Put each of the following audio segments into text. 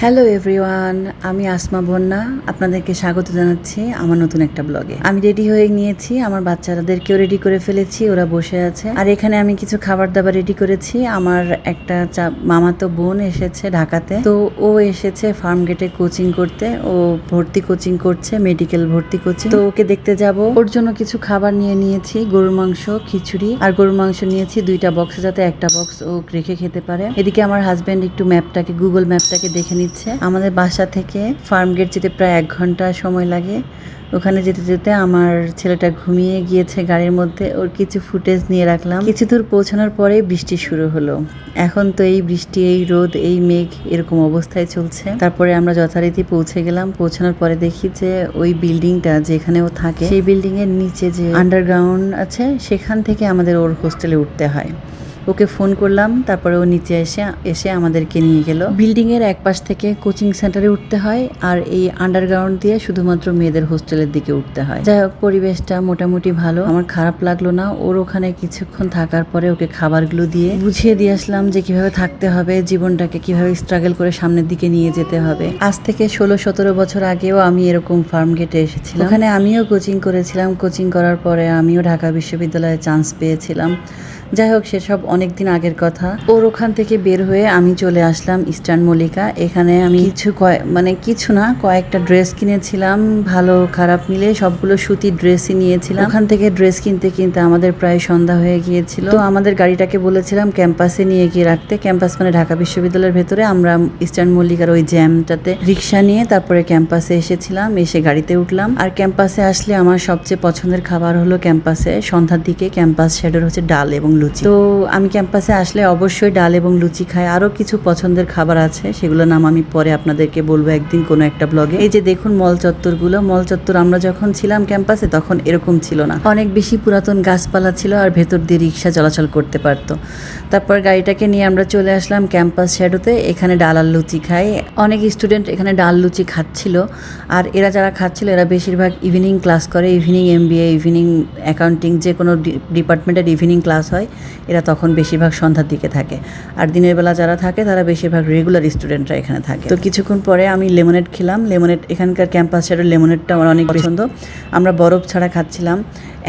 Hello everyone আমি আসমা বন্যা। আপনাদেরকে স্বাগত জানাচ্ছি আমার নতুন একটা ব্লগে। আমি রেডি হয়ে নিয়েছি। আমার বাচ্চাদেরকেও রেডি করে ফেলেছি। ওরা বসে আছে। আর এখানে আমি কিছু খাবার দাবার রেডি করেছি। আমার একটা চা- মামাতো বোন এসেছে ঢাকাতে। তো ও এসেছে ফার্ম গেটে কোচিং করতে। ও ভর্তি কোচিং করছে মেডিকেল ভর্তি কোচিং তো ওকে দেখতে যাব। ওর জন্য কিছু খাবার নিয়ে নিয়েছি। গরুর মাংস, খিচুড়ি। আর গরুর মাংস নিয়েছি দুইটা বক্সে যাতে একটা বক্স ও রেখে খেতে পারে। এদিকে আমার হাজব্যান্ড একটু ম্যাপটাকে গুগল ম্যাপটাকে দেখে নিচ্ছে। আমাদের বাসা থেকে ফার্ম গেট যেতে প্রায় এক ঘণ্টা সময় লাগে। ওখানে যেতে যেতে আমার ছেলেটা ঘুমিয়ে গিয়েছে গাড়ির মধ্যে। ওর কিছু ফুটেজ নিয়ে রাখলাম। কিছু দূর পৌঁছানোর পরে বৃষ্টি শুরু হলো। এখন তো এই বৃষ্টি, এই রোদ, এই মেঘ এরকম অবস্থায় চলছে। তারপরে আমরা যথারীতি পৌঁছে গেলাম। পৌঁছানোর পরে দেখি যে ওই বিল্ডিংটা যেখানে ও থাকে, সেই বিল্ডিং এর নিচে যে আন্ডারগ্রাউন্ড আছে, সেখান থেকে আমাদের ওর হোস্টেলে উঠতে হয়। ওকে ফোন করলাম, তারপরে ও নিচে এসে এসে আমাদেরকে নিয়ে গেল। বিল্ডিং এর এক পাশ থেকে কোচিং সেন্টারে উঠতে হয় আর এই আন্ডারগ্রাউন্ড দিয়ে শুধুমাত্র মেয়েদের হোস্টেলের দিকে উঠতে হয়। যাই হোক, পরিবেশটা মোটামুটি ভালো। আমার খারাপ লাগল না। ওর ওখানে কিছুক্ষণ থাকার পরে ওকে খাবারগুলো দিয়ে বুঝিয়ে দিয়ে আসলাম যে কীভাবে থাকতে হবে, জীবনটাকে কীভাবে স্ট্রাগল করে সামনের দিকে নিয়ে যেতে হবে। আজ থেকে ষোলো সতেরো বছর আগেও আমি এরকম ফার্ম গেটে এসেছিলাম। ওখানে আমিও কোচিং করেছিলাম। কোচিং করার পরে আমিও ঢাকা বিশ্ববিদ্যালয়ে চান্স পেয়েছিলাম। যাই হোক, সেসব অনেক দিন আগের কথা। ওর ওখান থেকে বের হয়ে আমি চলে আসলাম ইস্টার্ন মল্লিকা। এখানে আমি কিছু মানে কিছু না, কয়েকটা ড্রেস কিনেছিলাম, ভালো খারাপ মিলে সবগুলো সুতির ড্রেসই নিয়েছিলাম। ওখান থেকে ড্রেস কিনতে কিনতে আমাদের প্রায় সন্ধ্যা হয়ে গিয়েছিল। তো আমাদের গাড়িটাকে বলেছিলাম ক্যাম্পাসে নিয়ে গিয়ে রাখতে। ক্যাম্পাস মানে ঢাকা বিশ্ববিদ্যালয়ের ভেতরে আমরা ইস্টার্ন মল্লিকার ওই জ্যামটাতে রিক্সা নিয়ে তারপরে ক্যাম্পাসে এসেছিলাম, এসে গাড়িতে উঠলাম। আর ক্যাম্পাসে আসলে আমার সবচেয়ে পছন্দের খাবার হলো ক্যাম্পাসে সন্ধ্যার দিকে ক্যাম্পাস শেডের হচ্ছে ডাল এবং লুচি। তো আমি ক্যাম্পাসে আসলে অবশ্যই ডাল এবং লুচি খায়। আরও কিছু পছন্দের খাবার আছে, সেগুলোর নাম আমি পরে আপনাদেরকে বলব একদিন কোনো একটা ব্লগে। এই যে দেখুন মল চত্বরগুলো, মল চত্বর আমরা যখন ছিলাম ক্যাম্পাসে তখন এরকম ছিল না। অনেক বেশি পুরাতন গাছপালা ছিল আর ভেতর দিয়ে রিক্সা চলাচল করতে পারতো। তারপর গাড়িটাকে নিয়ে আমরা চলে আসলাম ক্যাম্পাস শ্যাডোতে, এখানে ডাল আর লুচি খাই অনেক স্টুডেন্ট এখানে ডাল লুচি খাচ্ছিল আর এরা যারা খাচ্ছিল এরা বেশিরভাগ ইভিনিং ক্লাস করে, evening M MBA, evening accounting, যে কোনো ডিপার্টমেন্টের ইভিনিং ক্লাস হয়, এরা তখন বেশিরভাগ সন্ধ্যার দিকে থাকে। আর দিনের বেলা যারা থাকে, তারা বেশিরভাগ রেগুলার স্টুডেন্টরা এখানে থাকে। তো কিছুক্ষণ পরে আমি লেমনেড খেলাম। লেমনেড এখানকার ক্যাম্পাস শ্যাডোর লেমনেডটা আমার অনেক পছন্দ। আমরা বরফ ছাড়া খাচ্ছিলাম।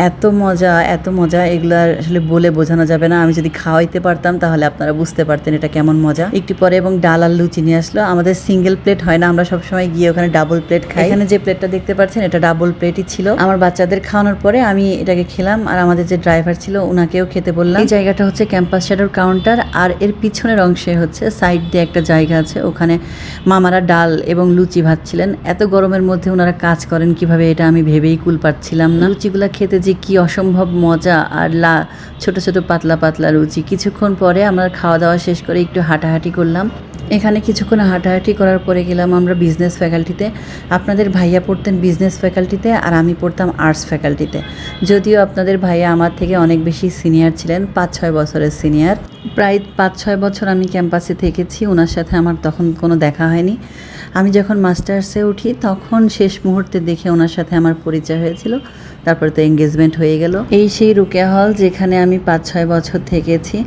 এত মজা এত মজা, এগুলো আসলে বলে বোঝানো যাবে না। আমি যদি খাওয়াইতে পারতাম, তাহলে আপনারা বুঝতে পারতেন এটা কেমন মজা। একটু পরে এবং ডাল আর লুচি নিয়ে আসলো। আমাদের সিঙ্গেল প্লেট হয় না, আমরা সবসময় গিয়ে ওখানে ডাবল প্লেট খাই। এখানে যে প্লেটটা দেখতে পাচ্ছেন, এটা ডাবল প্লেটই ছিল। আমার বাচ্চাদের খাওয়ানোর পরে আমি এটাকে খেলাম। আর আমাদের যে ড্রাইভার ছিল ওনাকেও খেতে বললাম। এই জায়গাটা হচ্ছে ক্যাম্পাস শ্যাডোর কাউন্টার আর এর পিছনের অংশে হচ্ছে সাইড দিয়ে একটা জায়গা আছে। ওখানে মামারা ডাল এবং লুচি ভাজছিলেন। এত গরমের মধ্যে ওনারা কাজ করেন কীভাবে এটা আমি ভেবেই কুল পাচ্ছিলাম না। লুচিগুলো খেতে যে কি অসম্ভব মজা আর লা ছোট ছোট, পাতলা পাতলা লুচি। কিছুক্ষণ পরে আমরা খাওয়া দাওয়া শেষ করে একটু হাঁটাহাঁটি করলাম। এখানে কিছুক্ষণ হাঁটাহাঁটি করার পরে গেলাম আমরা বিজনেস ফ্যাকাল্টিতে আপনাদের ভাইয়া পড়তেন বিজনেস ফ্যাকাল্টিতে আর আমি পড়তাম আর্টস ফ্যাকাল্টিতে যদিও আপনাদের ভাইয়া আমার থেকে অনেক বেশি সিনিয়র ছিলেন পাঁচ ছয় বছরের সিনিয়র প্রায় পাঁচ ছয় বছর আমি ক্যাম্পাসে থেকেছি ওনার সাথে আমার তখন কোনো দেখা হয়নি। আমি যখন মাস্টার্সে উঠি, তখন শেষ মুহূর্তে দেখে ওনার সাথে আমার পরিচয় হয়েছিল। তারপরে তো এঙ্গেজমেন্ট হয়ে গেল। এই সেই রুকেয়া হল যেখানে আমি পাঁচ ছয় বছর থেকেছি।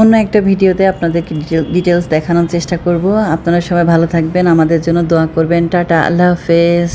অন্য একটা ভিডিওতে আপনাদেরকে ডিটেলস দেখানোর চেষ্টা করব। আপনারা সবাই ভালো থাকবেন। আমাদের জন্য দোয়া করবেন। টাটা, আল্লাহ হাফেজ।